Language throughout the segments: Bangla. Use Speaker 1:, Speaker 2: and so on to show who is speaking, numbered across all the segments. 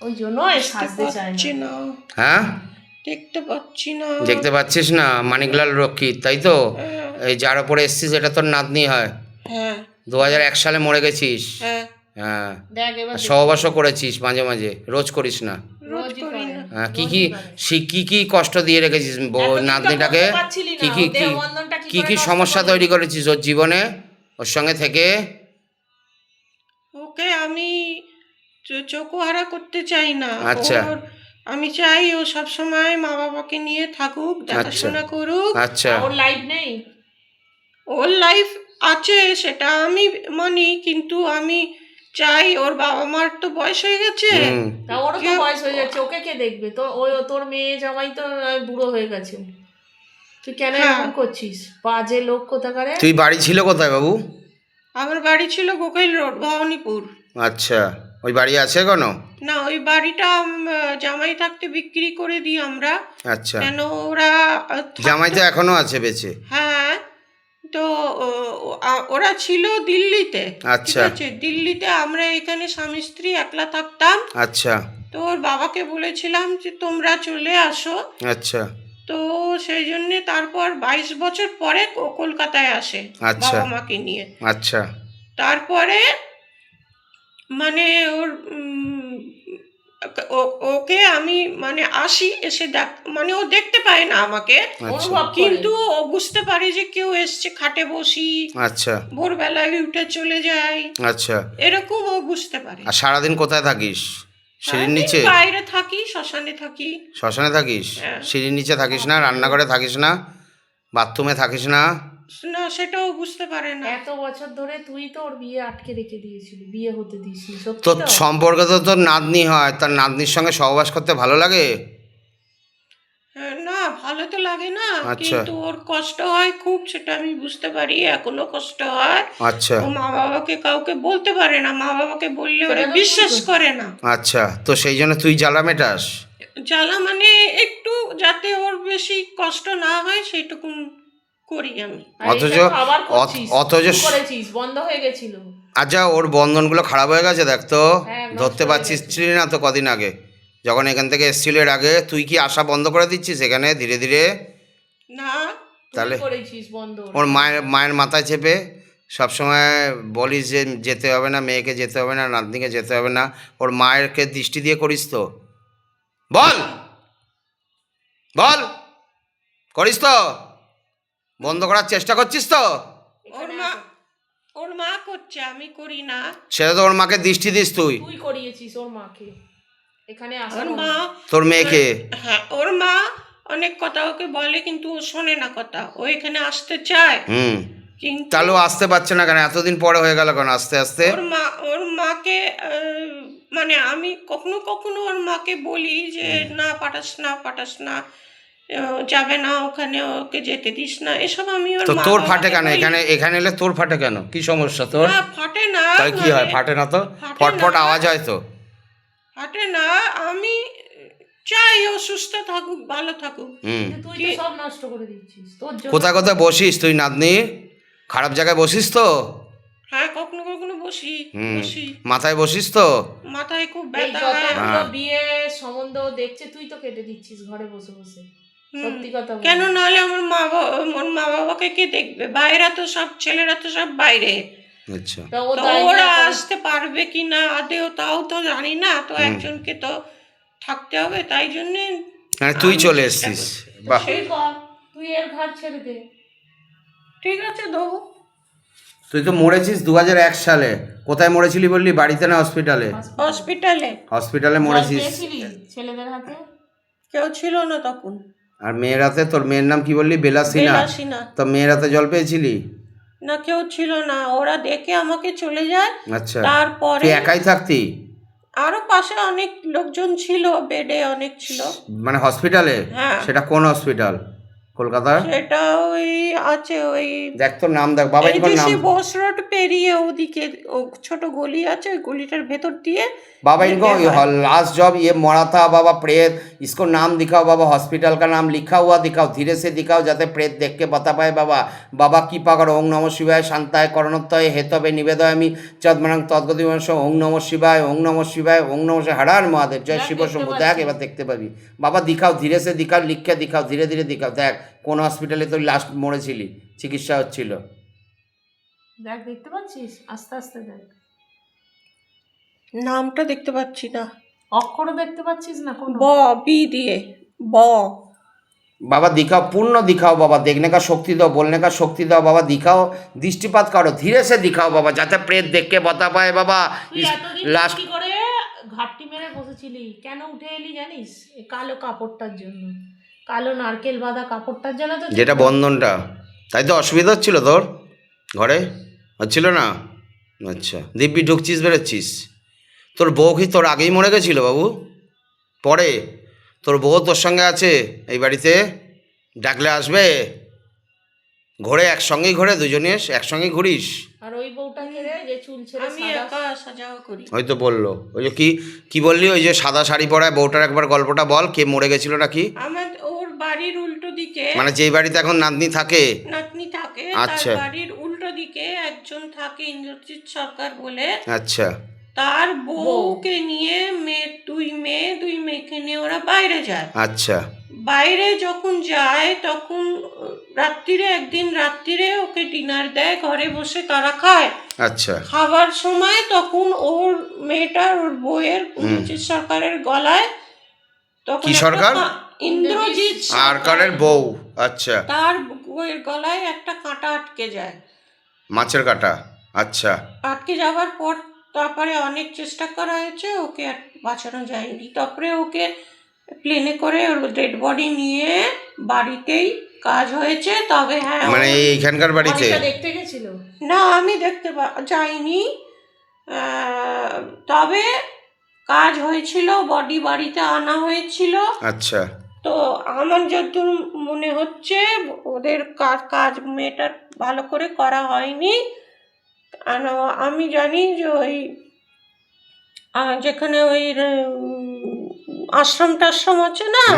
Speaker 1: ওই জন্য সাজতে চায় না।
Speaker 2: না।
Speaker 3: হ্যাঁ?
Speaker 2: দেখতে পাচ্ছি না।
Speaker 3: দেখতে পাচ্ছিস না? মানিকলাল রক্ষিত তাই তো?
Speaker 2: হ্যাঁ,
Speaker 3: এই যার ওপরে এসছিস এটা তোর নাতনি হয়।
Speaker 2: হ্যাঁ।
Speaker 3: দু হাজার এক সালে মরে গেছিস।
Speaker 2: হ্যাঁ।
Speaker 3: হ্যাঁ।
Speaker 1: দেখ এবার
Speaker 3: আর সহবাসও করেছিস মাঝে মাঝে রোজ করিস না। হ্যাঁ কি কি সে কি কি কষ্ট দিয়ে রেখেছিস নাতনিটাকে? কি কি কি
Speaker 1: কি
Speaker 3: সমস্যা তৈরি করেছিস ওর জীবনে? ওর সঙ্গে থেকে?
Speaker 2: চোখহারা করতে চাই না।
Speaker 3: আচ্ছা।
Speaker 2: ওর আমি চাই ও সব সময় মা বাবাকে নিয়ে থাকুক দেখাশোনা করুক।
Speaker 3: আচ্ছা।
Speaker 1: ওর লাইফ নেই?
Speaker 2: ওর লাইফ আছে সেটা আমি মানি কিন্তু আমি চাই ওর বাবা মার তো বয়স হয়ে গেছে।
Speaker 1: তা ওরও তো বয়স হয়ে যাচ্ছে ওকে কে দেখবে? তো ওই তোর মেয়ে জামাই তো বুড়ো হয়ে গেছে। তুই কেন
Speaker 2: হ্যাঁ।
Speaker 1: এরকম করছিস? বাজে লোক কোথাকারে?
Speaker 3: তুই বাড়ি ছিল কোথায় বাবু?
Speaker 2: আমার বাড়ি ছিল গোকাইল রোড ভবানীপুর।
Speaker 3: আচ্ছা। ওই বাড়ি আছে কোনো?
Speaker 2: না ওই বাড়িটা জামাই থাকতে বিক্রি করে দিই আমরা।
Speaker 3: আচ্ছা।
Speaker 2: কেন ওরা
Speaker 3: জামাই তো এখনও আছে বেঁচে।
Speaker 2: হ্যাঁ তো ওরা ছিল দিল্লিতে।
Speaker 3: আচ্ছা।
Speaker 2: দিল্লিতে আমরা এখানে স্বামী স্ত্রী একলা থাকতাম।
Speaker 3: আচ্ছা।
Speaker 2: তো ওর বাবাকে বলেছিলাম যে তোমরা চলে আসো।
Speaker 3: আচ্ছা।
Speaker 2: তো সেই জন্য তারপর বাইশ বছর পরে কলকাতায় আসে
Speaker 3: আচ্ছা।
Speaker 2: বাবা মাকে নিয়ে।
Speaker 3: আচ্ছা।
Speaker 2: তারপরে মানে ওর ও- ওকে আমি মানে আসি এসে দেখ মানে ও দেখতে পায় না আমাকে।
Speaker 3: আচ্ছা।
Speaker 2: কিন্তু ও বুঝতে পারে যে কেউ এসছে খাটে বসি।
Speaker 3: আচ্ছা।
Speaker 2: ভোরবেলায় উঠে চলে যায়
Speaker 3: আচ্ছা।
Speaker 2: এরকম ও বুঝতে পারে।
Speaker 3: আর সারাদিন কোথায় থাকিস? সিঁড়ির নিচে?
Speaker 2: বাইরে থাকি শ্মশানে থাকি।
Speaker 3: শ্মশানে থাকিস?
Speaker 2: হ্যাঁ।
Speaker 3: সিঁড়ির নিচে থাকিস না রান্নাঘরে থাকিস না? বাথরুমে থাকিস না?
Speaker 2: না সেটাও বুঝতে পারে না।
Speaker 1: এত বছর ধরে তুই তো ওর বিয়ে আটকে রেখে দিয়েছিলি বিয়ে হতে দিসনি সত্যি
Speaker 3: তোর
Speaker 1: তো?
Speaker 3: সম্পর্কে তো তোর নাতনি হয় তার নাতনির সঙ্গে সহবাস করতে ভালো লাগে?
Speaker 2: হ্যাঁ, না ভালো তো লাগে না
Speaker 3: আচ্ছা।
Speaker 2: কিন্তু ওর কষ্ট হয় খুব সেটা আমি বুঝতে পারি এখনও কষ্ট হয়।
Speaker 3: আচ্ছা।
Speaker 2: ও মা বাবাকে কাউকে বলতে পারে না মা বাবাকে বললে ওরা বিশ্বাস করে না।
Speaker 3: আচ্ছা তো সেই জন্য তুই জ্বালা মেটাস?
Speaker 2: জ্বালা মানে একটু যাতে ওর বেশি কষ্ট না হয় সেইটুকু করি আমি।
Speaker 3: অথচ- অথচ-
Speaker 1: করেছিস? বন্ধ হয়ে গেছিল।
Speaker 3: আচ্ছা ওর বন্ধনগুলো খারাপ হয়ে গেছে দেখ তো।
Speaker 1: হ্যাঁ,
Speaker 3: ধরতে পারছিস। না তো কদিন আগে। যখন এখান থেকে এসছিল এর আগে তুই কি আশা বন্ধ করে দিচ্ছিস এখানে ধীরে ধীরে?
Speaker 2: না
Speaker 3: তাহলে ওর মায়ের মায়ের মাথায় চেপে সবসময় বলিস যে যেতে হবে না মেয়েকে যেতে হবে না নাতনিকে যেতে হবে না ওর মায়েরকে দৃষ্টি দিয়ে করিস তো। বল! বল! করিস তো? বন্ধ করার চেষ্টা করছিস তো?
Speaker 2: ওর মা ওর মা করছে আমি করি না।
Speaker 3: সেটা তো ওর মাকে দৃষ্টি দিস তুই।
Speaker 1: তুই করিয়েছিস ওর মাকে। এখানে আসার
Speaker 2: মা
Speaker 3: তোর মেয়েকে?
Speaker 2: হ্যাঁ ওর মা অনেক কথা ওকে বলে কিন্তু ও শোনে না কথা। ও এখানে আসতে চায়।
Speaker 3: হুম।
Speaker 2: কিন্তু
Speaker 3: তাহলে ও আসতে পারছে না কেন? এতদিন পরে হয়ে গেল কেন আস্তে আস্তে?
Speaker 2: ওর মা ওর মাকে আহ, মানে আমি কখনো কখনো ওর মাকে বলি যে না পাঠাস না পাঠাস না। যাবে না ওখানে ওকে যেতে দিস না এসব আমি ওর
Speaker 3: তো তোর ফাটে কেন? এখানে এখানে এলে তোর ফাটে কেন? কি সমস্যা তোর?
Speaker 2: ফাটে না
Speaker 3: তাই কি হয়?
Speaker 2: মানে
Speaker 3: ফাটে না তো? ফটফট আওয়াজ হয় তো।
Speaker 2: ফাটে না আমি চাই ও সুস্থ থাকুক ভালো থাকুক।
Speaker 3: হুম।
Speaker 1: তুই তো সব নষ্ট করে দিচ্ছিস। তোর
Speaker 3: কোথায় কোথায় বসিস তুই নাতনি? খারাপ জায়গায় বসিস তো?
Speaker 2: হ্যাঁ কখনো কখনো বসি
Speaker 3: হুম।
Speaker 2: বসি।
Speaker 3: মাথায় বসিস তো?
Speaker 2: মাথায় খুব ব্যথা হয়।
Speaker 1: বিয়ে সম্বন্ধ দেখছে তুই তো কেটে দিচ্ছিস ঘরে বসে বসে। সত্যি কথা
Speaker 2: কেন নাহলে আমার মা বাবা আমার মা বাবাকে কে দেখবে? বাইরা তো সব ছেলেরা তো সব বাইরে।
Speaker 3: আচ্ছা।
Speaker 2: ওরা আসতে পারবে কি না আদেও তাও তো জানি না। তো একজনকে তো থাকতে হবে তাই জন্যে
Speaker 3: মানে তুই চলে এসছিস। বাহ।
Speaker 1: তুই এর ঘাট ছেড়ে দে।
Speaker 2: ঠিক আছে দেবো
Speaker 3: তুই তো মরেছিস দু এক সালে। কোথায় মরেছিলি বললি? বাড়িতে না হসপিটালে?
Speaker 2: হসপিটালে।
Speaker 3: হসপিটালে। মরেছিস।
Speaker 1: ছেলেদের হাতে?
Speaker 2: কেউ ছিল না তখন।
Speaker 3: আর মেয়েরাতে তোর মেয়ের নাম কি বললি? বেলাসিনা
Speaker 2: সিনা
Speaker 3: তো মেয়েরাতে জল পেয়েছিলি?
Speaker 2: না কেউ ছিল না। ওরা দেখে আমাকে চলে যায়।
Speaker 3: আচ্ছা।
Speaker 2: তারপরে
Speaker 3: তুই একাই থাকতি?
Speaker 2: আরও পাশে অনেক লোকজন ছিল বেডে অনেক ছিল।
Speaker 3: মানে হসপিটালে
Speaker 2: হ্যাঁ।
Speaker 3: সেটা কোন হসপিটাল কলকাতার
Speaker 2: সেটা ওই আছে ওই
Speaker 3: দেখ তোর নাম দেখ বাবা নাম
Speaker 2: এনটিসি বোস রোড পেরিয়ে ওদিকে ও ছোট গলি আছে ওই গলিটার ভেতর দিয়ে
Speaker 3: बाबा इनको लास्ट जॉब ये मरा था बाबा प्रेत इसको नाम दिखाओ बाबा हॉस्पिटल का नाम लिखा हुआ दिखाओ धीरे से दिखाओ যাতে প্রেত देख के बता पाए बाबा बाबा কৃপা করো ওং নম শিবায় শান্তায় করণত্বয় হেতবে নিবেদয়ামি চদমানাং তদ্গতি ওং নম শিবায় ওং নম শিবায় ওং নম শিবায় হরার মহাদেব জয়
Speaker 1: দেখ,
Speaker 3: শিব
Speaker 1: দেখতে
Speaker 3: শম্ভু
Speaker 1: পাচ্ছি।
Speaker 3: দেখ এবার দেখতে পাবি বাবা দিখাও ধীরে সে দিখাও লিখে দিখাও ধীরে ধীরে দিখাও দেখ কোন হসপিটালে তুই লাস্ট মরেছিলি? চিকিৎসা হচ্ছিল।
Speaker 1: দেখ দেখতে পাচ্ছিস? আস্তে আস্তে দেখ।
Speaker 2: নামটা দেখতে পাচ্ছি না।
Speaker 1: অক্ষর দেখতে পাচ্ছিস না কোন?
Speaker 2: ব বি দিয়ে ব।
Speaker 3: বাবা দিখাও পূর্ণ দিখাও বাবা দেখনে কা শক্তি দাও বলনে কা শক্তি দাও বাবা দিখাও দৃষ্টিপাত করো ধীরে সে দিখাও বাবা যাতে প্রেত দেখকে
Speaker 1: বতা পায়
Speaker 3: বাবা।
Speaker 1: লাস্ট করে ঘাটটি মেরে বসেছিলি? কেন উঠে এলি জানিস? কালো কাপড়টার জন্য। কালো নারকেল বাঁধা কাপড়টার জন্য তো
Speaker 3: যেটা বন্ধনটা। তাই তো অসুবিধা হচ্ছিল তোর? ঘরে? হচ্ছিল না? আচ্ছা দিব্যি ঢুকছিস বেরোচ্ছিস। তোর বউ কি তোর আগেই মরে গেছিল বাবু? পরে? তোর বউ তোর সঙ্গে আছে এই বাড়িতে? ডাকলে আসবে? ঘোরে একসঙ্গেই ঘোরে দুজনে একসঙ্গেই ঘুরিস?
Speaker 1: আর ওই বউটাকে যে চুল ছেড়ে
Speaker 2: আমি একা যাওয়া করি।
Speaker 3: হয়তো বলল। ওই যে কি কি বললি? ওই যে সাদা শাড়ি পরায় বউটার একবার গল্পটা বল কে মরে গেছিল নাকি?
Speaker 2: আমার বাড়ির উল্টো দিকে
Speaker 3: মানে যেই বাড়িতে এখন নাতনি থাকে?
Speaker 2: নাতনি থাকে
Speaker 3: আচ্ছা।
Speaker 2: তার বাড়ির উল্টো দিকে একজন থাকে ইন্দ্রজিৎ সরকার বলে।
Speaker 3: আচ্ছা।
Speaker 2: তার বউকে নিয়ে মেয়ে দুই মেয়ে দুই মেয়েকে নিয়ে ওরা বাইরে যায়।
Speaker 3: আচ্ছা।
Speaker 2: বাইরে যখন যায় তখন রাত্রিরে একদিন রাত্রিরে ওকে ডিনার দেয় ঘরে বসে তারা খায়।
Speaker 3: আচ্ছা।
Speaker 2: খাবার সময় তখন ওর মেয়েটার ওর বউয়ের সরকারের গলায় তখন
Speaker 3: কি সরকার?
Speaker 2: ইন্দ্রজিৎ
Speaker 3: আরকারের বউ আচ্ছা।
Speaker 2: তার বউয়ের গলায় একটা কাঁটা আটকে যায়।
Speaker 3: মাছের কাটা আচ্ছা।
Speaker 2: আটকে যাওয়ার পর তারপরে অনেক চেষ্টা করা হয়েছে ওকে আর বাঁচানো যায়নি। তারপরে ওকে প্লেনে করে ওর ডেড বডি নিয়ে বাড়িতেই কাজ হয়েছে তবে হ্যাঁ
Speaker 3: মানে এইখানকার বাড়িতে?
Speaker 1: দেখতে গেছিল?
Speaker 2: না আমি দেখতে পা- যাইনি। আহ, তবে কাজ হয়েছিল বডি বাড়িতে আনা হয়েছিল।
Speaker 3: আচ্ছা।
Speaker 2: তো আমার যতদূর মনে হচ্ছে ওদের কাজ কাজ মেয়েটার ভালো করে করা হয়নি। আর আমি জানি যে ওই যেখানে ওই আশ্রম টাশ্রম আছে না?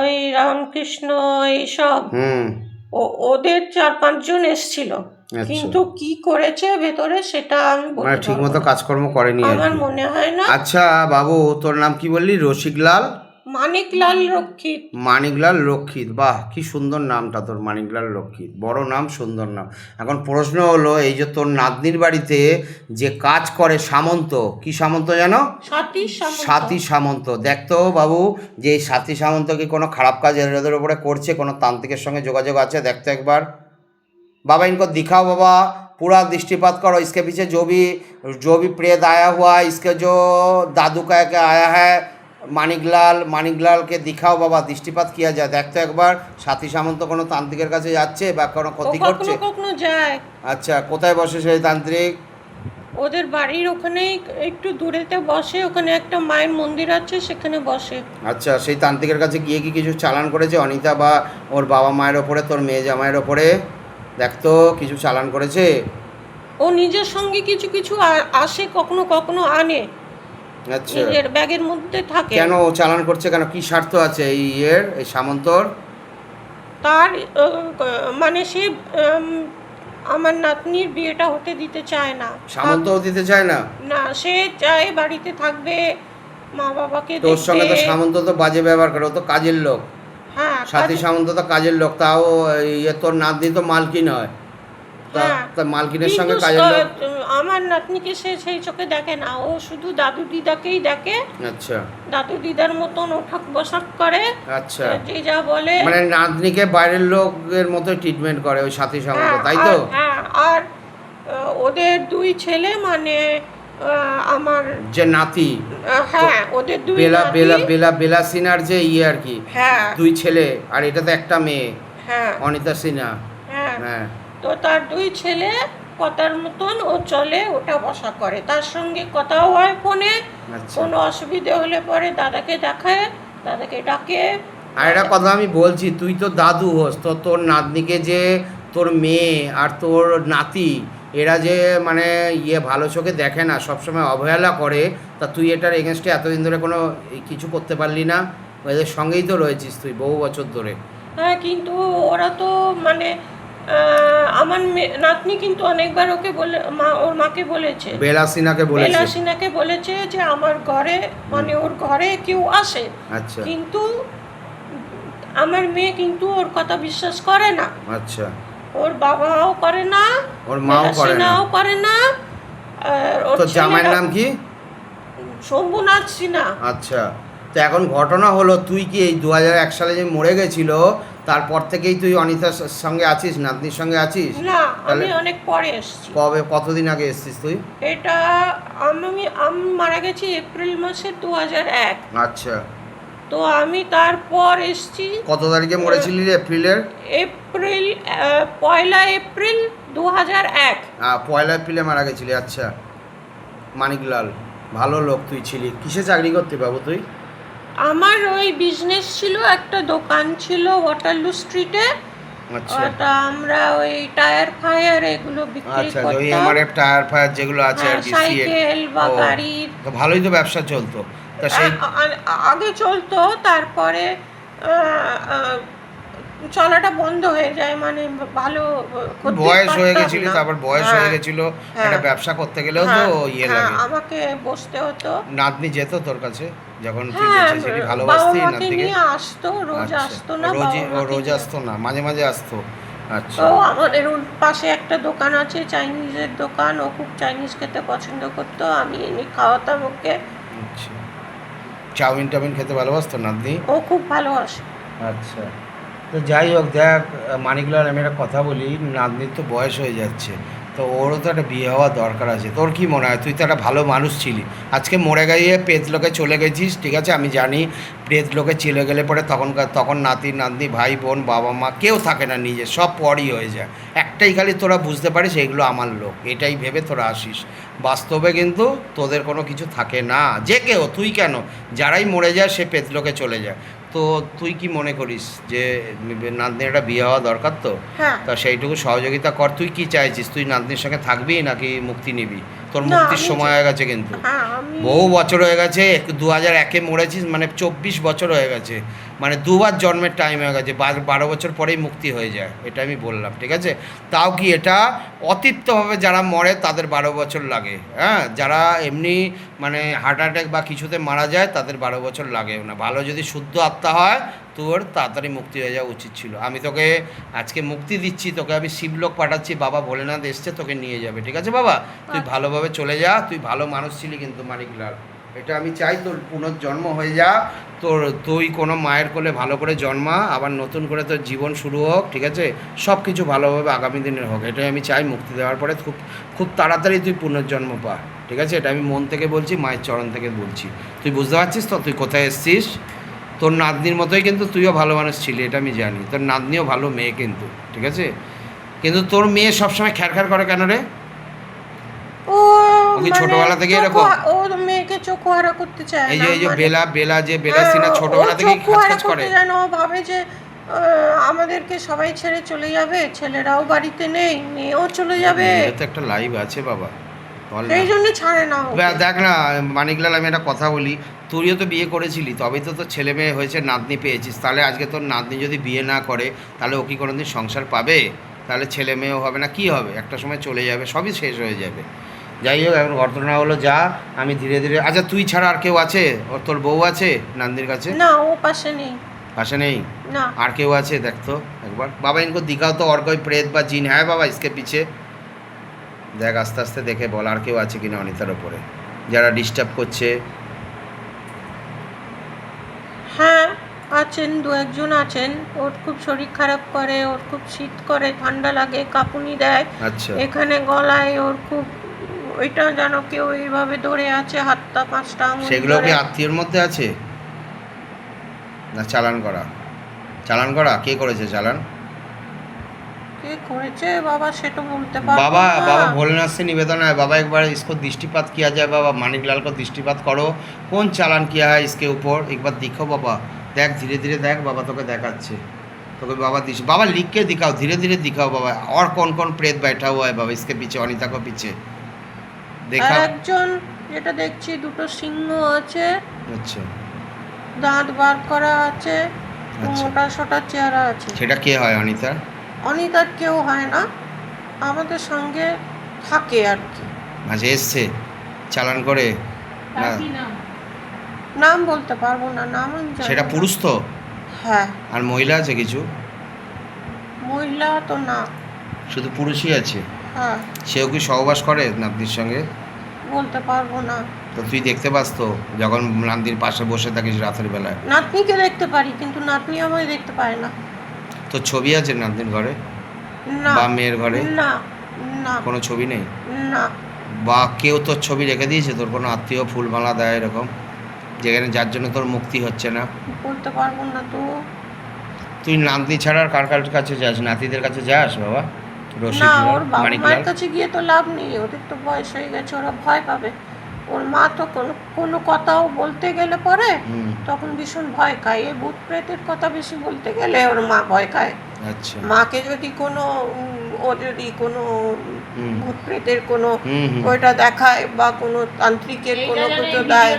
Speaker 2: ওই রামকৃষ্ণ এইসব।
Speaker 3: হুম।
Speaker 2: ও- ওদের চার পাঁচজন এসছিল।
Speaker 3: আচ্ছা।
Speaker 2: কিন্তু কি করেছে ভেতরে সেটা আমি
Speaker 3: মানে ঠিক মতো কাজকর্ম করেনি
Speaker 2: আমার মনে হয় না।
Speaker 3: আচ্ছা বাবু তোর নাম কি বললি? রসিকলাল?
Speaker 2: মানিকলাল রক্ষিত
Speaker 3: মানিকলাল রক্ষিত বাহ কি সুন্দর নামটা তোর মানিকলাল রক্ষিত বড় নাম সুন্দর নাম এখন প্রশ্ন হলো এই যে তোর নাতনির বাড়িতে যে কাজ করে সামন্ত কি সামন্ত জানো
Speaker 2: সাথী সামন্ত।
Speaker 3: সাথী সামন্ত দেখতো বাবু যে এই সাথী সামন্ত কি কোনো খারাপ কাজ এদের উপরে করছে কোনো তান্ত্রিকের সঙ্গে যোগাযোগ আছে দেখতো একবার बाबा इनको दिखाओ बाबा पूरा दृष्टिपात करो इसके पीछे जो भी जो भी प्रेत आया हुआ है इसके जो दादू कह के आया है মানিকলাল মানিকলালকে দিখাও বাবা দৃষ্টিপাত কিয়া যায়? দেখতো একবার সাথী সামন্ত কোনো তান্ত্রিকের কাছে যাচ্ছে বা কোনো ক্ষতি করছে?
Speaker 2: কখনো যায়।
Speaker 3: আচ্ছা কোথায় বসে সেই তান্ত্রিক?
Speaker 2: ওদের বাড়ির ওখানেই একটু দূরেতে বসে ওখানে একটা মায়ের মন্দির আছে সেখানে বসে।
Speaker 3: আচ্ছা সেই তান্ত্রিকের কাছে গিয়ে কি কিছু চালান করেছে? অনিতা বা ওর বাবা মায়ের ওপরে তোর মেয়ে জামাইয়ের ওপরে? দেখতো কিছু চালান করেছে?
Speaker 2: ও নিজের সঙ্গে কিছু কিছু আসে কখনো কখনো আনে। নিজের ব্যাগের মধ্যে থাকে।
Speaker 3: কেন ও চালান করছে? কেন কি স্বার্থ আছে এই ইয়ের এই সামন্তর?
Speaker 2: তার মানে সে আমার নাতনির বিয়েটা হতে দিতে চায় না।
Speaker 3: সামন্তও দিতে চায় না?
Speaker 2: না সে চায় বাড়িতে থাকবে মা বাবাকে
Speaker 3: তোর সঙ্গে তো সামন্ত তো বাজে ব্যবহার করে ও তো কাজের লোক।
Speaker 2: হ্যাঁ
Speaker 3: সাথী সামন্ত তো কাজের লোক তাও ইয়ে তোর নাতনি তো মালকিন হয়। তা
Speaker 2: হ্যাঁ।
Speaker 3: তা মালকিনের সঙ্গে কাজের লোক
Speaker 2: আমার নাতনিকে সে সেই চোখে দেখে না। ও শুধু দাদু দিদাকেই দেখে।
Speaker 3: আচ্ছা।
Speaker 2: দাদু দিদার মতন ওঠাক বসাক করে।
Speaker 3: আচ্ছা।
Speaker 2: যে যা বলে
Speaker 3: মানে নাতনিকে বাইরের লোকের মতো ট্রিটমেন্ট করে ওই সাথী সামন্ত
Speaker 2: হ্যাঁ,
Speaker 3: তাই তো?
Speaker 2: আর- হ্যাঁ আর ওদের দুই ছেলে মানে আমার
Speaker 3: যে নাতি।
Speaker 2: হ্যাঁ ওদের দুই
Speaker 3: বেলা বেলা বেলা বেলা সিনহার যে ইয়ে আর কি।
Speaker 2: হ্যাঁ।
Speaker 3: দুই ছেলে আর এটা তো একটা মেয়ে।
Speaker 2: হ্যাঁ।
Speaker 3: অনিতা সিনহা।
Speaker 2: হ্যাঁ।
Speaker 3: হ্যাঁ।
Speaker 2: তো তার দুই ছেলে কথার মতন ও চলে ওটা বসা করে। তার সঙ্গে কথাও হয় ফোনে
Speaker 3: আচ্ছা।
Speaker 2: কোনো অসুবিধে হলে পরে দাদাকে দেখায় দাদাকে ডাকে।
Speaker 3: আর একটা কথা আমি বলছি তুই তো দাদু হোস তো তোর নাতনিকে যে তোর মেয়ে আর তোর নাতি এরা যে মানে ইয়ে ভালো চোখে দেখে না সবসময় অবহেলা করে তা তুই এটার এগেনস্টে এতদিন ধরে কোনো কিছু করতে পারলি না? ওদের সঙ্গেই তো রয়েছিস তুই বহু বছর ধরে।
Speaker 2: হ্যাঁ কিন্তু ওরা তো মানে আমার নাতনি কিন্তু অনেকবার ওকে বলে মা ওর মাকে বলেছে।
Speaker 3: বেলাসিনাকে বলেছে।
Speaker 2: বেলাসিনাকে বলেছে যে আমার ঘরে মানে ওর ঘরে কেউ আসে।
Speaker 3: আচ্ছা।
Speaker 2: কিন্তু আমার মেয়ে কিন্তু ওর কথা বিশ্বাস করে না।
Speaker 3: আচ্ছা।
Speaker 2: ওর বাবাও করে না
Speaker 3: ওর মাও করে না।
Speaker 2: করে না। ওর
Speaker 3: জামাইয়ের নাম কি?
Speaker 2: শম্ভুনাথ সিনহা।
Speaker 3: আচ্ছা। তো এখন ঘটনা হলো তুই কি এই দু এক সালে যে মরে গেছিল তারপর থেকেই তুই অনিতার সঙ্গে আছিস নাতনির সঙ্গে আছিস?
Speaker 2: না আমি অনেক পরে এসেছি।
Speaker 3: কবে কতদিন আগে এসেছিস তুই?
Speaker 2: এটা আমি আমি মারা গেছি এপ্রিল মাসে দু হাজার এক।
Speaker 3: আচ্ছা।
Speaker 2: তো আমি তারপর এসেছি
Speaker 3: কত তারিখে মরেছিলি এপ্রিলের?
Speaker 2: এপ্রিল পয়লা এপ্রিল দু হাজার এক
Speaker 3: পয়লা এপ্রিলে মারা গেছিলি আচ্ছা। মানিকলাল ভালো লোক তুই ছিলি। কিসে চাকরি করতে পাবো তুই?
Speaker 2: আমার ওই বিজনেস ছিল একটা দোকান ছিল ওয়াটারলু স্ট্রিটে
Speaker 3: আচ্ছা।
Speaker 2: ওটা আমরা ওই টায়ার ফায়ার এগুলো বিক্রি
Speaker 3: আচ্ছা ওই এমআরএফ টায়ার ফায়ার যেগুলো আছে আর
Speaker 2: হ্যাঁ, সাইকেল বা
Speaker 3: গাড়ি।
Speaker 2: গাড়ির
Speaker 3: তো ভালোই তো ব্যবসা চলতো। তা সেই
Speaker 2: আগে চলতো তারপরে চলাটা বন্ধ হয়ে যায় মানে ভালো
Speaker 3: বয়স হয়ে গেছিল তারপর বয়স
Speaker 2: হ্যাঁ,
Speaker 3: হয়ে গেছিল
Speaker 2: হ্যাঁ।
Speaker 3: একটা ব্যবসা করতে গেলেও তো
Speaker 2: হ্যাঁ,
Speaker 3: ইয়ে
Speaker 2: হ্যাঁ,
Speaker 3: লাগে
Speaker 2: আমাকে বসতে হতো।
Speaker 3: নাতনি যেত তোর কাছে যখন তুই
Speaker 2: হ্যাঁ
Speaker 3: বেঁচে ভালোবাসতি নাতনিকে?
Speaker 2: আসতো রোজ
Speaker 3: আচ্ছা।
Speaker 2: আসতো না মাকে
Speaker 3: রোজ আসতো না মাঝে মাঝে আসতো। আচ্ছা।
Speaker 2: তো আমাদের পাশে একটা দোকান আছে চাইনিজের দোকান ও খুব চাইনিজ খেতে পছন্দ করতো আমি এনে খাওয়াতাম ওকে।
Speaker 3: আচ্ছা। চাউমিন টাউমিন খেতে ভালোবাসতো নাতনি?
Speaker 2: ও খুব ভালোবাসে।
Speaker 3: আচ্ছা। তো যাই হোক, দেখ, মানিকলাল আমি একটা কথা বলি, নাতনির তো বয়স হয়ে যাচ্ছে, তো ওরও তো একটা বিয়ে হওয়া দরকার আছে। তোর কি মনে হয়? তুই তো একটা ভালো মানুষ ছিলি। আজকে মরে গিয়ে পেট লোকে চলে গেছিস, ঠিক আছে? আমি জানি প্রেত লোকে চলে গেলে পরে তখনকার, তখন নাতি, নাতনি, ভাই, বোন, বাবা, মা কেউ থাকে না নিজে সব পরই হয়ে যায়। একটাই খালি তোরা বুঝতে পারিস, এইগুলো আমার লোক, এটাই ভেবে তোরা আসিস। বাস্তবে কিন্তু তোদের কোনো কিছু থাকে না। যে কেউ, তুই কেন? যারাই মরে যায়, সে পেতলোকে চলে যায়। তো তুই কি মনে করিস যে নাতনির একটা বিয়ে হওয়া দরকার তো?
Speaker 2: হ্যাঁ।
Speaker 3: তা সেইটুকু সহযোগিতা কর। তুই কি চাইছিস? তুই নাতনির সঙ্গে থাকবি নাকি মুক্তি নিবি? তোর মুক্তির সময় হয়ে গেছে কিন্তু।
Speaker 2: হ্যাঁ
Speaker 3: বহু বছর হয়ে গেছে দু হাজার একে মরেছিস মানে চব্বিশ বছর হয়ে গেছে। মানে দুবার জন্মের টাইম হয়ে গেছে বারো বছর পরেই মুক্তি হয়ে যায় এটা আমি বললাম ঠিক আছে? তাও কি এটা অতিরিক্তভাবে যারা মরে তাদের বারো বছর লাগে হ্যাঁ? যারা এমনি মানে হার্ট অ্যাটাক বা কিছুতে মারা যায় তাদের বারো বছর লাগেও না। ভালো যদি শুদ্ধ আত্মা হয় তোর তাড়াতাড়ি মুক্তি হয়ে যাওয়া উচিত ছিল। আমি তোকে আজকে মুক্তি দিচ্ছি তোকে আমি শিবলোক পাঠাচ্ছি বাবা ভোলেনাথ এসছে তোকে নিয়ে যাবে ঠিক আছে বাবা? তুই ভালোভাবে চলে যা তুই ভালো মানুষ ছিলি কিন্তু মানিকলাল। এটা আমি চাই তোর পুনর্জন্ম হয়ে যা। তোর, তুই কোনো মায়ের কোলে ভালো করে জন্মা, আবার নতুন করে তোর জীবন শুরু হোক, ঠিক আছে? সব কিছু ভালোভাবে আগামী দিনের হোক। এটাই আমি চাই মুক্তি দেওয়ার পরে খুব খুব তাড়াতাড়ি তুই পুনর্জন্ম পা, ঠিক আছে? এটা আমি মন থেকে বলছি, মায়ের চরণ থেকে বলছি। তুই বুঝতে পারছিস তো? তুই কোথায় এসছিস? তোর নাতনির মতোই কিন্তু তুইও ভালো মানুষ ছিলি, এটা আমি জানি। তোর নাতনিও ভালো মেয়ে কিন্তু, ঠিক আছে? কিন্তু তোর মেয়ে সবসময় খ্যারখ্যার করে কেন রে?
Speaker 2: ও
Speaker 3: কি
Speaker 2: মানে
Speaker 3: ছোটবেলা থেকে এরকম?
Speaker 2: ও মেয়েকে চোখুহারা করতে চায়
Speaker 3: এই যে এই যে
Speaker 2: মানে-
Speaker 3: বেলা বেলা যে বেলা সিনা ছোটবেলা থেকেই খাচ করে
Speaker 2: করতে চায় না, ও ভাবে যে আমাদেরকে সবাই ছেড়ে চলে যাবে ছেলেরাও বাড়িতে নেই মেয়েও চলে যাবে।
Speaker 3: এটা একটা লাইভ আছে বাবা।
Speaker 2: সেই জন্য ছাড়ে না
Speaker 3: দেখ না মানিকলাল আমি একটা কথা বলি তুইও তো বিয়ে করেছিলি তবে তো তোর ছেলে মেয়ে হয়েছে নাতনি পেয়েছিস তাহলে আজকে তোর নাতনি যদি বিয়ে না করে তাহলে ও কি কোনোদিন সংসার পাবে? তাহলে ছেলে মেয়েও হবে না কি হবে? একটা সময় চলে যাবে সবই শেষ হয়ে যাবে। যাই হোক এখন ঘটনা হলো যা। আমি ধীরে ধীরে আচ্ছা তুই ছাড়া আর কেউ আছে? ওর তোর বউ আছে নান্দির কাছে?
Speaker 2: না ও পাশে নেই।
Speaker 3: পাশে নেই?
Speaker 2: না।
Speaker 3: আর কেউ আছে? দেখ তো একবার। বাবা ইনকো দিঘাও তো আর কই প্রেত বা জিন। হ্যাঁ বাবা ইসকে পিছে। দেখ আস্তে আস্তে দেখে বল আর কেউ আছে কিনা অনিতার ওপরে? যারা ডিস্টার্ব করছে।
Speaker 2: হ্যাঁ আছেন দু একজন আছেন। ওর খুব শরীর খারাপ করে ওর খুব শীত করে ঠান্ডা লাগে কাঁপুনি দেয়।
Speaker 3: আচ্ছা।
Speaker 2: এখানে গলায় ওর খুব ওইটা যেন কেউ এইভাবে ধরে আছে হাতটা পাঁচটা আঙুল
Speaker 3: সেগুলো কি
Speaker 2: ধরে।
Speaker 3: আত্মীয়র মধ্যে আছে না চালান করা চালান করা কে করেছে চালান
Speaker 2: কে করেছে বাবা সেটা বলতে পারবো
Speaker 3: बाबा
Speaker 2: না।
Speaker 3: बाबा भोलेनाथ से निवेदन है बाबा एक बार इसको दृष्टिपात किया जाए बाबा मानिक लाल को दृष्टिपात करो कौन चालान किया है इसके ऊपर एक बार दिखो बाबा देख धीरे धीरे देख बाबा তোকে দেখাচ্ছে তোকে बाबा दिश बाबा लिख के दिखाओ धीरे धीरे दिखाओ बाबा और कौन कौन प्रेत बैठा हुआ है बाबा इसके पीछे अनिता को पीछे দেখা
Speaker 2: একজন যেটা দেখছি দুটো সিংহ আছে।
Speaker 3: আচ্ছা।
Speaker 2: দাঁত বার করা আছে
Speaker 3: আচ্ছা।
Speaker 2: মোটা সোটা চেহারা আছে।
Speaker 3: সেটা কে হয় অনিতা?
Speaker 2: অনিতার কেউ হয় না আমাদের সঙ্গে থাকে আর কি।
Speaker 3: মাঝে এসছে চালান করে?
Speaker 1: নাম?
Speaker 2: বলতে পারব না নাম
Speaker 3: সেটা পুরুষ তো?
Speaker 2: হ্যাঁ।
Speaker 3: আর মহিলা আছে কিছু?
Speaker 2: মহিলা তো না।
Speaker 3: শুধু পুরুষই আছে?
Speaker 2: হ্যাঁ।
Speaker 3: সেও কি সহবাস করে নাতনির সঙ্গে?
Speaker 2: বলতে পারব না।
Speaker 3: তো তুই দেখতে পাস তো যখন নান্দির পাশে বসে থাকিস রাতের বেলায়।
Speaker 2: নাতনিকে দেখতে পারি কিন্তু নাতনি আমায় দেখতে পারে না।
Speaker 3: তোর ছবি আছে নাতনির ঘরে?
Speaker 2: না।
Speaker 3: বা মেয়ের ঘরে?
Speaker 2: না না।
Speaker 3: কোনো ছবি নেই?
Speaker 2: না।
Speaker 3: বা কেউ তোর ছবি রেখে দিয়েছে? তোর কোনো আত্মীয় ফুলমালা দেয় এরকম? যেখানে যার জন্য তোর মুক্তি হচ্ছে না?
Speaker 2: বলতে পারব না তো।
Speaker 3: তুই নাতনি ছাড়া আর কার কার কাছে যাস? নাতিদের কাছে যাস বাবা?
Speaker 2: না ওর বাবা মায়ের কাছে গিয়ে তো লাভ নেই ওদের তো বয়স হয়ে গেছে ওরা ভয় পাবে। ওর মা তো কোনো কোনো কথাও বলতে গেলে পরে তখন ভীষণ ভয় খায়। এই ভূত প্রেতের কথা বেশি বলতে গেলে ওর মা ভয় খায়।
Speaker 3: আচ্ছা।
Speaker 2: মাকে যদি কোনো ও যদি কোনো। ভূত প্রেতের কোনো ওইটা দেখায় বা কোনো তান্ত্রিকের কোনো কিছু দেয়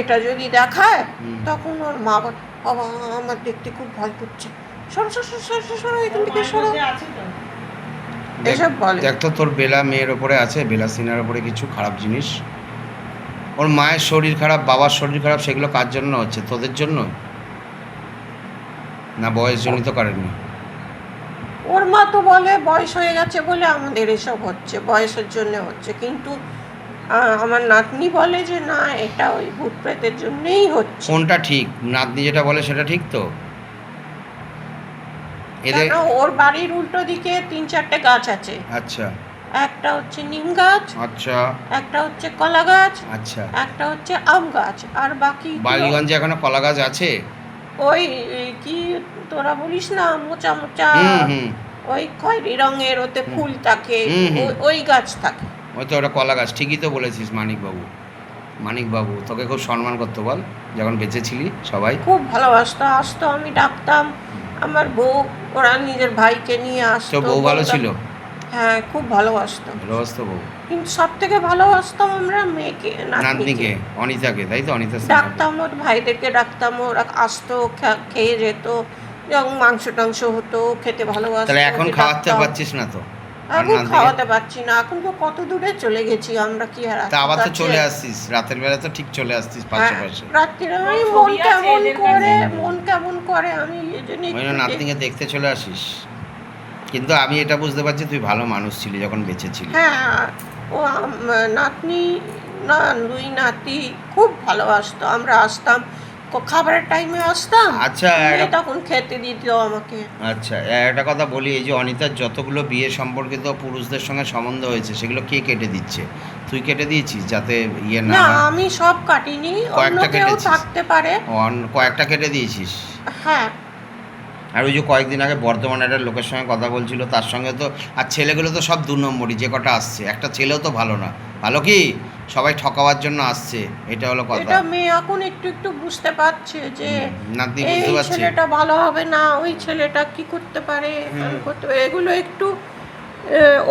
Speaker 2: এটা যদি দেখায় তখন ওর মা বাবা আমার দেখতে খুব ভয় করছে। সরো সরো সরো সরো সরো, সরো এখান থেকে সরো।
Speaker 1: মধ্যে আছে তো?
Speaker 3: দেখ-
Speaker 2: এসব বলে।
Speaker 3: দেখ তো তোর বেলা মেয়ের ওপরে আছে বেলা সিনার ওপরে কিছু খারাপ জিনিস। ওর মায়ের শরীর খারাপ বাবার শরীর খারাপ সেগুলো কার জন্য হচ্ছে? তোদের জন্য? না বয়সজনিত কারণে?
Speaker 2: ওর মা তো বলে বয়স হয়ে গেছে বলে আমাদের এসব হচ্ছে বয়সের জন্য হচ্ছে। কিন্তু আমার নাতনি বলে যে না এটা ওই ভূত প্রেতের জন্যই হচ্ছে।
Speaker 3: কোনটা ঠিক? নাতনি যেটা বলে সেটা ঠিক তো? এদের
Speaker 2: কেন ওর বাড়ির উল্টো দিকে তিন চারটে গাছ আছে।
Speaker 3: আচ্ছা।
Speaker 2: একটা হচ্ছে নিম গাছ
Speaker 3: আচ্ছা।
Speaker 2: একটা হচ্ছে কলা গাছ
Speaker 3: আচ্ছা।
Speaker 2: একটা হচ্ছে আম গাছ আর বাকি
Speaker 3: বালিগঞ্জে এখনও কলা গাছ আছে?
Speaker 2: ওই কি তোরা বলিস না মোচা মোচা। ওই খয়েরি রঙের ওতে ফুল থাকে ওই গাছ থাকে।
Speaker 3: ওই তো ওটা কলা গাছ ঠিকই তো বলেছিস মানিকবাবু। মানিকবাবু তোকে খুব সম্মান করতো বল যখন বেঁচে ছিলি সবাই।
Speaker 2: খুব ভালোবাসতো আসতো আমি ডাকতাম। আমার বউ ওরা নিজের ভাইকে নিয়ে আসতো
Speaker 3: বউ ভালো ছিল?
Speaker 2: হ্যাঁ খুব ভালোবাসতো।
Speaker 3: ভালোবাসতো বউ?
Speaker 2: কিন্তু সব থেকে ভালোবাসতাম আমরা মেয়েকে
Speaker 3: নাতনিকে। অনিতাকে তাই তো? অনিতা
Speaker 2: ডাকতাম ওর ভাইদেরকে ডাকতাম ওরা আসতো খেয়ে যেত যেমন মাংস টাংস হতো খেতে ভালোবাসতো
Speaker 3: তাহলে এখন খাওয়াতে পারছিস না তো? আর
Speaker 2: খাওয়াতে পারছি না। এখন তো কত দূরে চলে গেছি আমরা কি আর
Speaker 3: তা আবার তো চলে আসছিস। রাতের বেলা তো ঠিক চলে আসছিস
Speaker 2: হ্যাঁ, আমি মন কেমন করে মন কেমন করে আমি
Speaker 3: নাতনিকে দেখতে চলে আসিস। কিন্তু আমি এটা বুঝতে পারছি তুই ভালো মানুষ ছিলি যখন বেঁচে ছিলি।
Speaker 2: হ্যাঁ ও নাতনি না দুই নাতি খুব ভালোবাসতো। আমরা আসতাম খাবারের টাইমে আসতাম।
Speaker 3: আচ্ছা
Speaker 2: তখন খেতে দিত আমাকে।
Speaker 3: আচ্ছা একটা কথা বলি এই যে অনিতার যতগুলো বিয়ে সম্পর্কিত পুরুষদের সঙ্গে সম্বন্ধ হয়েছে সেগুলো কে কেটে দিচ্ছে? তুই কেটে দিয়েছিস যাতে ইয়ে না
Speaker 2: আমি সব কাটিনি।
Speaker 3: কয়েকটা
Speaker 2: কেউ থাকতে পারে।
Speaker 3: কয়েকটা কেটে দিয়েছিস?
Speaker 2: হ্যাঁ।
Speaker 3: আর ওই যে কয়েকদিন আগে বর্ধমানে একটা লোকের সঙ্গে কথা বলছিল তার সঙ্গে তো আর ছেলেগুলো তো সব দু নম্বরই যে কটা আসছে। একটা ছেলেও তো ভালো না। ভালো কি? সবাই ঠকাবার জন্য আসছে এটা হলো কথা।
Speaker 2: এটা মেয়ে এখন একটু একটু বুঝতে পারছে যে
Speaker 3: নাতনি বুঝতে পারছে।
Speaker 2: ছেলেটা ভালো হবে না ওই ছেলেটা কি করতে পারে? করতে এগুলো একটু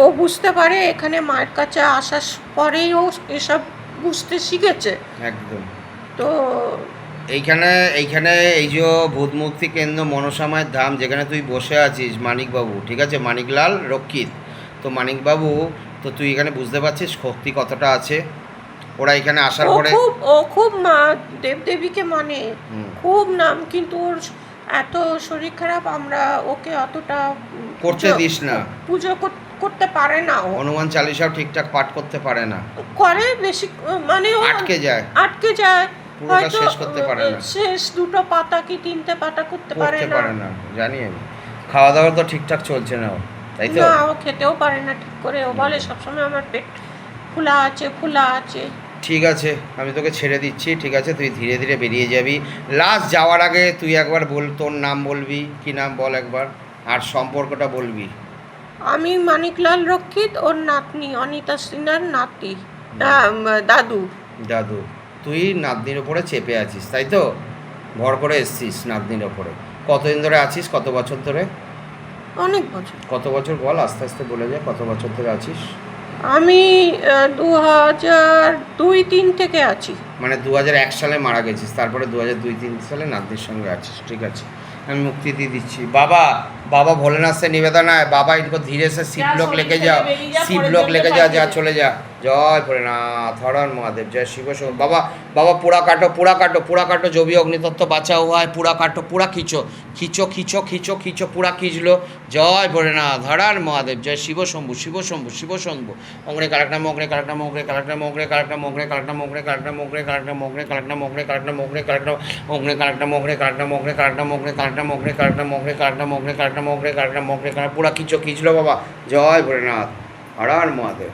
Speaker 2: ও বুঝতে পারে এখানে মায়ের কাছে আসার পরেই ও এসব বুঝতে শিখেছে।
Speaker 3: একদম।
Speaker 2: তো
Speaker 3: এইখানে এইখানে এই যে ভূতমুক্তি কেন্দ্র মনসামায়ের ধাম যেখানে তুই বসে আছিস মানিকবাবু ঠিক আছে? মানিকলাল রক্ষিত। তো মানিকবাবু তো তুই এখানে বুঝতে পারছিস শক্তি কতটা আছে? ওরা এখানে আসার পরে
Speaker 2: খুব ও খুব মা দেবদেবীকে মানে খুব নাম কিন্তু ওর এত শরীর খারাপ আমরা ওকে অতটা
Speaker 3: করতে দিস না।
Speaker 2: পুজো করতে পারে না ও।
Speaker 3: হনুমান চালিসাও ঠিকঠাক পাঠ করতে পারে না।
Speaker 2: করে বেশি মানে ও
Speaker 3: আটকে যায়।
Speaker 2: আটকে যায়।
Speaker 3: পুরোটা শেষ করতে পারে না।
Speaker 2: শেষ দুটো পাতা কি তিনটে পাতা করতে পারে
Speaker 3: করতে
Speaker 2: না।
Speaker 3: পারে না জানি আমি। খাওয়া দাওয়া তো ঠিকঠাক চলছে না তাই তো?
Speaker 2: না ও খেতেও পারে না ঠিক করে। ও বলে সবসময় আমার পেট ফুলা আছে ফুলা আছে।
Speaker 3: ঠিক আছে আমি তোকে ছেড়ে দিচ্ছি ঠিক আছে? তুই ধীরে ধীরে বেরিয়ে যাবি। লাস্ট যাওয়ার আগে তুই একবার বল তোর নাম বলবি? কি নাম বল একবার? আর সম্পর্কটা বলবি?
Speaker 2: আমি মানিকলাল রক্ষিত ওর নাতনি অনিতা সিনহার নাতি। দাদু।
Speaker 3: দাদু তুই নাতনির ওপরে চেপে আছিস তাই তো? ভর করে এসছিস নাতনির ওপরে। কতদিন ধরে আছিস? কত বছর ধরে?
Speaker 2: অনেক বছর।
Speaker 3: কত বছর বল আস্তে আস্তে বলে যায় কত বছর ধরে আছিস?
Speaker 2: আমি দু হাজার দুই তিন থেকে আছি।
Speaker 3: মানে দু হাজার এক সালে মারা গেছিস, তারপরে দু হাজার দুই তিন সালে নাতনির সঙ্গে আছিস, ঠিক আছে? আমি মুক্তি দিয়ে দিচ্ছি। বাবা বাবা ভোলেনাথ সে নিবেদনায় বাবা
Speaker 1: ইনকো
Speaker 3: ধীরে
Speaker 1: সে
Speaker 3: শিবলোক
Speaker 1: লেগে যা
Speaker 3: শিবলোক
Speaker 1: লেগে
Speaker 3: যা
Speaker 1: যা
Speaker 3: চলে যা জয় ভোলেনাথ হরণ মহাদেব জয় শিব বাবা বাবা পুরা কাটো পুরা কাটো পুরা কাটো জবি অগ্নিতত্ত্ব বাঁচাও হয় পুরা কাটো পুরা খিচো খিচো খিচো খিচো খিচো পুরা খিচলো জয় ভোলেনাথ হরণ মহাদেব জয় শিব শম্ভু শিব শম্ভু শিব শম্ভু অগ্রে কালাকটা মগ্রে কালাকটা মগ্রে কালাকটা মগ্রে কালাকটা মগ্রে কালাকটা মগ্রে কালাকটা মগ্রে কালাকটা মগ্রে কালাকটা মগ্রে কালাকটা মগ্রে কালাকটা অগ্রে কালাকটা মগ্রে কালাকটা মগ্রে কালাকটা মগ্রে কালাকটা মগ্রে কালাকটা মগ্রে কালাকটা মগ্রে কালাকটা মোগরে কাটা মোগরে কারখানা পুরা কিচো কিচলো বাবা জয় ভোলেনাথ হরার মহাদেব